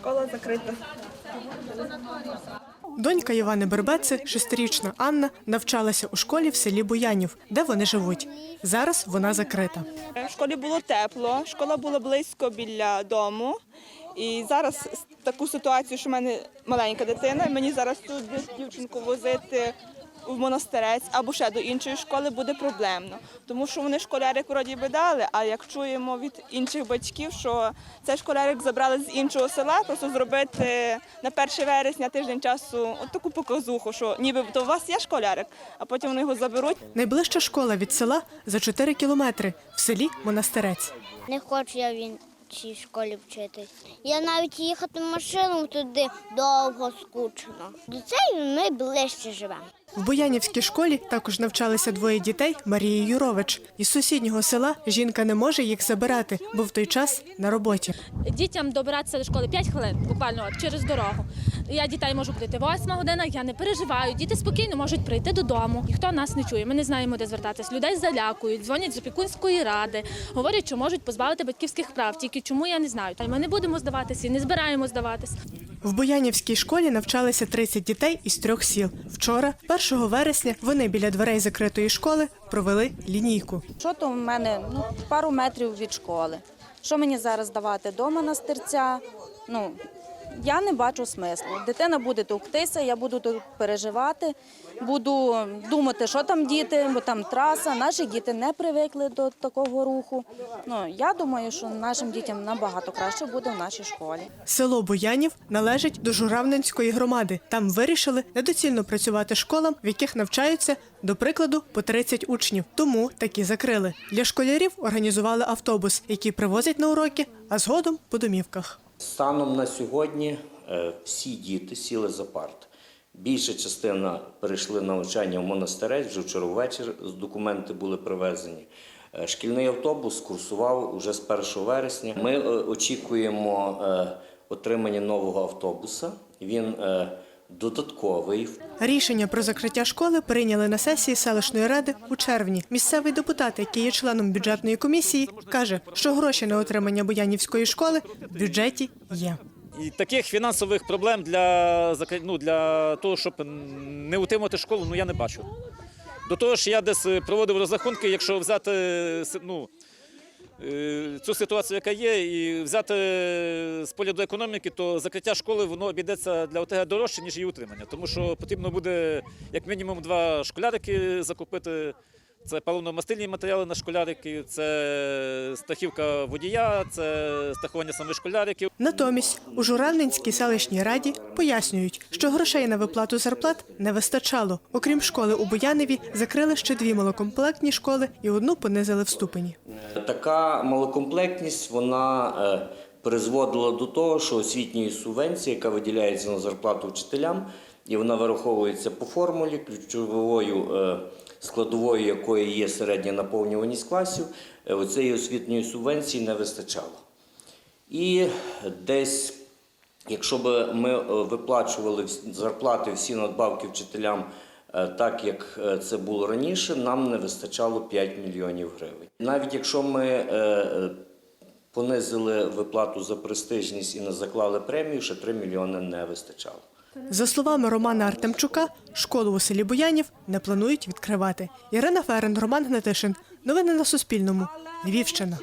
Школа закрита. Донька Івани Бербеци, шестирічна Анна, навчалася у школі в селі Буянів, де вони живуть. Зараз вона закрита. В школі було тепло, школа була близько біля дому. І зараз таку ситуацію, що в мене маленька дитина, мені зараз тут дівчинку возити в монастирець або ще до іншої школи буде проблемно. Тому що вони школярик вроді би дали, а як чуємо від інших батьків, що цей школярик забрали з іншого села, просто зробити на 1 вересня тиждень часу от таку показуху, що ніби то у вас є школярик, а потім вони його заберуть. Найближча школа від села за 4 кілометри в селі Монастирець. Не хочу я в іншій школі вчитись. Я навіть їхати машину туди довго скучно. До цієї ми ближче живемо. В Буянівській школі також навчалися двоє дітей Марії Юрович. Із сусіднього села жінка не може їх забирати, бо в той час на роботі. Дітям добиратися до школи 5 хвилин, буквально через дорогу. Я дітей можу прийти 8 година, я не переживаю. Діти спокійно можуть прийти додому. Ніхто нас не чує. Ми не знаємо, де звертатись. Людей залякують, дзвонять з опікунської ради, говорять, що можуть позбавити батьківських прав. Тільки чому я не знаю. Та ми не будемо здаватися і не збираємо здаватись. В Боянівській школі навчалися 30 дітей із трьох сіл. Вчора, 1 вересня, вони біля дверей закритої школи провели лінійку. Що то в мене ну, пару метрів від школи. Що мені зараз давати дома на стерця? Ну, я не бачу смислу. Дитина буде товктися, я буду тут переживати, буду думати, що там діти, бо там траса. Наші діти не привикли до такого руху. Ну, я думаю, що нашим дітям набагато краще буде в нашій школі. Село Буянів належить до Журавненської громади. Там вирішили недоцільно працювати школам, в яких навчаються, до прикладу, по 30 учнів. Тому такі закрили. Для школярів організували автобус, який привозять на уроки, а згодом по домівках. Станом на сьогодні е, всі діти сіли за парт. Більша частина перейшли на навчання в монастирець, вже вчора ввечері документи були привезені. Е, Шкільний автобус курсував уже з 1 вересня. Ми е, очікуємо отримання нового автобуса. Він додатковий. Рішення про закриття школи прийняли на сесії селищної ради у червні. Місцевий депутат, який є членом бюджетної комісії, каже, що гроші на отримання Буянівської школи в бюджеті є. І таких фінансових проблем для, ну, для того, щоб не утримувати школу, ну я не бачу. До того ж, я десь проводив розрахунки, якщо взяти си- ну, е, цю ситуацію, яка є, і взяти з поля до економіки, то закриття школи воно обійдеться для ОТГ дорожче, ніж її утримання. Тому що потрібно буде як мінімум два школярики закупити. Це паливно-мастильні матеріали на школярики, це страхівка водія, це страхування самих школяриків. Натомість у Журавненській селищній раді пояснюють, що грошей на виплату зарплат не вистачало. Окрім школи у Буяневі, закрили ще дві малокомплектні школи і одну понизили в ступені. Така малокомплектність вона е, призводила до того, що освітньої субвенції, яка виділяється на зарплату вчителям, і вона вираховується по формулі, ключовою е, складовою якої є середня наповнюваність класів, е, оцеї освітньої субвенції не вистачало. І десь, якщо б ми е, виплачували зарплати всі надбавки вчителям так, як це було раніше, нам не вистачало 5 мільйонів гривень. Навіть якщо ми понизили виплату за престижність і не заклали премію, ще 3 мільйони не вистачало. За словами Романа Артемчука, школу у селі Буянів не планують відкривати. Ірина Ферен, Роман Гнатишин. Новини на Суспільному. Львівщина.